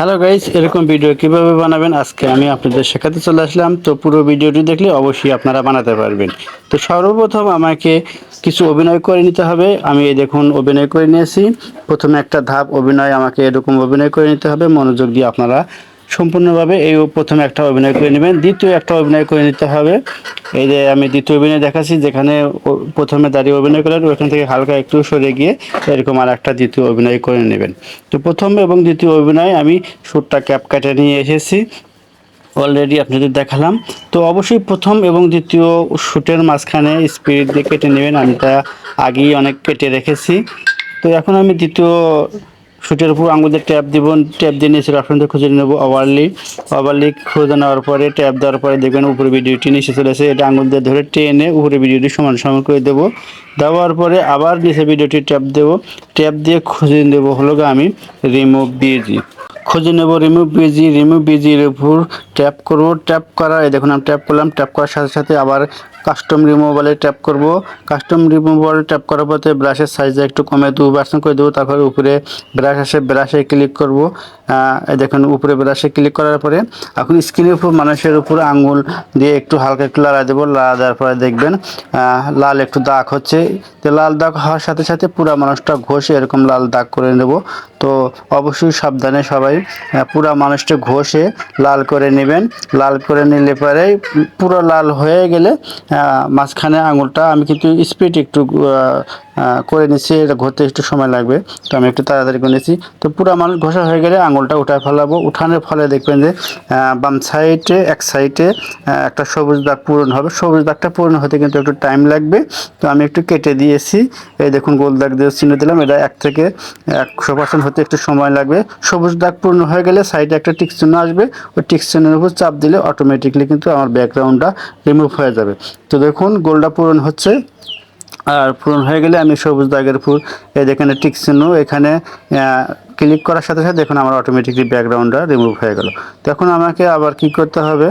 Hello guys এরকম video কীভাবে বানাবেন? আজকে আমি আপনাদের শেখাতে চলে আসলাম। তো পুরো ভিডিওটি দেখলে অবশ্যই আপনারা বানাতে পারবেন। তো সর্বপ্রথম আমাকে কিছু অভিনয় করে নিতে হবে। আমি এই দেখুন অভিনয় করে নিয়েছি। প্রথমে একটা ধাপ অভিনয় আমাকে এরকম অভিনয় করে নিতে হবে। মনোযোগ দিয়ে আপনারা সম্পূর্ণভাবে এই প্রথমে একটা অভিনয় করে নেবেন। দ্বিতীয় একটা অভিনয় করে নিতে হবে। এই যে আমি দ্বিতীয় অভিনয় দেখাচ্ছি, যেখানে প্রথমে দাঁড়িয়ে অভিনয় করেন ওখান থেকে হালকা একটু সরে গিয়ে এরকম আর একটা দ্বিতীয় অভিনয় করে নেবেন। তো প্রথম এবং দ্বিতীয় অভিনয় আমি সুরটা ক্যাপ কাটে নিয়ে এসেছি। অলরেডি আপনাদের দেখালাম। তো অবশ্যই প্রথম এবং দ্বিতীয় শ্যুটের মাঝখানে স্পিড দিয়ে কেটে নেবেন। আমি তা আগেই অনেক কেটে রেখেছি। তো এখন আমি দ্বিতীয় শ্যুটের উপর আঙুল দিয়ে ট্যাপ দিব ট্যাপ দিয়ে নিচের অপশনটা খুঁজে নেব ওভারলি ওভারলি খুঁজে নেওয়ার পরে, ট্যাপ দেওয়ার পরে দেখবেন উপরে ভিডিওটি নিচে চলে আসে এটা আঙুল দিয়ে ধরে টেনে উপরে ভিডিওটি সমান সমান করে দেবো। দেওয়ার পরে আবার নিচে ভিডিওটি ট্যাপ দেবো। ট্যাপ দিয়ে খুঁজে নেব হলো আমি রিমুভ দিয়েছি খুঁজে নেব রিমুভ বিজি রিমুভ বিজির উপর ট্যাপ করব। ট্যাপ করা দেখুন আমি ট্যাপ করলাম। ট্যাপ করার সাথে সাথে আবার কাস্টম রিমুভালে ট্যাপ করব। কাস্টম রিমুভাল ট্যাপ করার পরে ব্রাশের সাইজটা একটু কমে দু পার্সেন্ট করে দেবো। তারপরে উপরে ব্রাশ আসে ব্রাশে ক্লিক করব। দেখুন, উপরে ব্রাশে ক্লিক করার পরে এখন স্ক্রিনের উপর মানুষের উপর আঙুল দিয়ে একটু হালকা একটু লাড়া দেবো। লাড়া দেওয়ার পরে দেখবেন লাল একটু দাগ হচ্ছে। তো লাল দাগ হওয়ার সাথে সাথে পুরা মানুষটা ঘষে এরকম লাল দাগ করে নেব। তো অবশ্যই সাবধানে সবাই আহ, পুরা মানুষটা ঘষে লাল করে নেবেন। লাল করে নিলে পরে পুরো লাল হয়ে গেলে আহ, মাঝখানে আঙুলটা আমি কিন্তু স্পিড একটু করে নিচ্ছি, এটা ঘষতে একটু সময় লাগবে। তো আমি একটু তাড়াতাড়ি করে নিচ্ছি। তো পুরো মানুষ ঘষা হয়ে গেলে আঙুলটা উঠায় ফেলাবো। উঠানোর ফলে দেখবেন যে বাম সাইডে, এক সাইডে একটা সবুজ দাগ পূরণ হবে। সবুজ দাগটা পূরণ হতে কিন্তু একটু টাইম লাগবে। তো আমি একটু কেটে দিয়েছি। এই দেখুন, গোল দাগ দিয়ে চিহ্ন দিলাম। এটা এক থেকে একশো পার্সেন্ট হতে একটু সময় লাগবে। সবুজ দাগ পূর্ণ হয়ে গেলে সাইডে একটা টিক আসবে। ওই টিক উপর চাপ দিলে অটোমেটিকলি কিন্তু আমার ব্যাকগ্রাউন্ডটা রিমুভ হয়ে যাবে। তো দেখুন, গোলটা পূরণ হচ্ছে। আর পূরণ হয়ে গেলে আমি সবুজ দাগের ফুল, এই দেখেন টিক চিহ্ন, এখানে ক্লিক করার সাথে সাথে দেখুন আমার অটোমেটিকলি ব্যাকগ্রাউন্ডটা রিমুভ হয়ে গেল। তখন আমাকে আবার কি করতে হবে?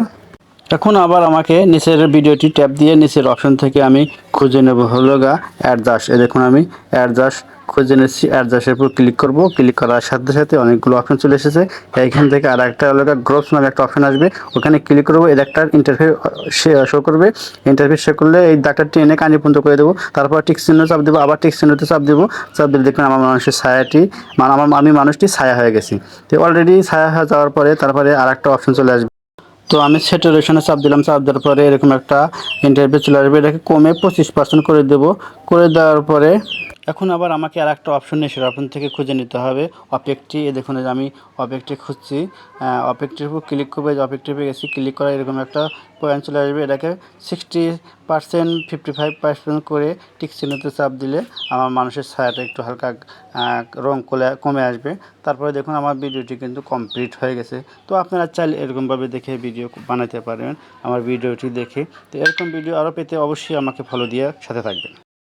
এখন আবার আমাকে নিচের ভিডিওটি ট্যাপ দিয়ে নিচের অপশন থেকে আমি খুঁজে নেব হলো গা অ্যাডজাস্ট এ দেখুন আমি অ্যাডজাস্ট খুঁজে নিচ্ছি অ্যাডজাস্টের উপর ক্লিক করব। ক্লিক করার সাথে সাথে অনেকগুলো অপশন চলে এসেছে। এইখান থেকে আর একটা হলো গ্রোপস নামে একটা অপশন আসবে। ওখানে ক্লিক করব এর একটা ইন্টারফেস শো করবে। ইন্টারফেস শো করলে এই ডাক্তার টেনে কানি করে দেবো। তারপর টিক চিহ্ন চাপ দেবো, আবার টিক চিহ্নতে চাপ দেবো। চাপ দিলে দেখবেন আমার মানুষের ছায়াটি মানে আমার, আমি মানুষটি ছায়া হয়ে গেছি। তো অলরেডি ছায়া হয়ে যাওয়ার পরে তারপরে আর একটা অপশন চলে আসবে। তো আমি স্যাচুরেশনে চাপ দিলাম, চাপ দেওয়ার পরে এরকম একটা ইন্টারভিউ চলে আসবে। এটাকে কমে পঁচিশ পার্সেন্ট করে দেবো। করে দেওয়ার পরে এখন আবার আমাকে আর একটা অপশন নেই সেটা অপশন থেকে খুঁজে নিতে হবে। অপেকটি দেখুন আমি অপেকটি খুঁজছি অপেকটির উপর ক্লিক করবে, যে অপেকটি পেয়ে গেছি ক্লিক করা এরকম একটা পয়েন্ট চলে আসবে। এটাকে sixty percent fifty five percent করে টিক চিহ্নতে চাপ দিলে আমার মানুষের ছায়াটা একটু হালকা রং কলে, কমে আসবে। তারপরে দেখুন, আমার ভিডিওটি কিন্তু কমপ্লিট হয়ে গেছে। তো আপনারা চাইলে এরকমভাবে দেখে ভিডিও বানাতে পারবেন আমার ভিডিওটি দেখে। তো এরকম ভিডিও আরও পেতে অবশ্যই আমাকে ফলো দিয়ে সাথে থাকবেন।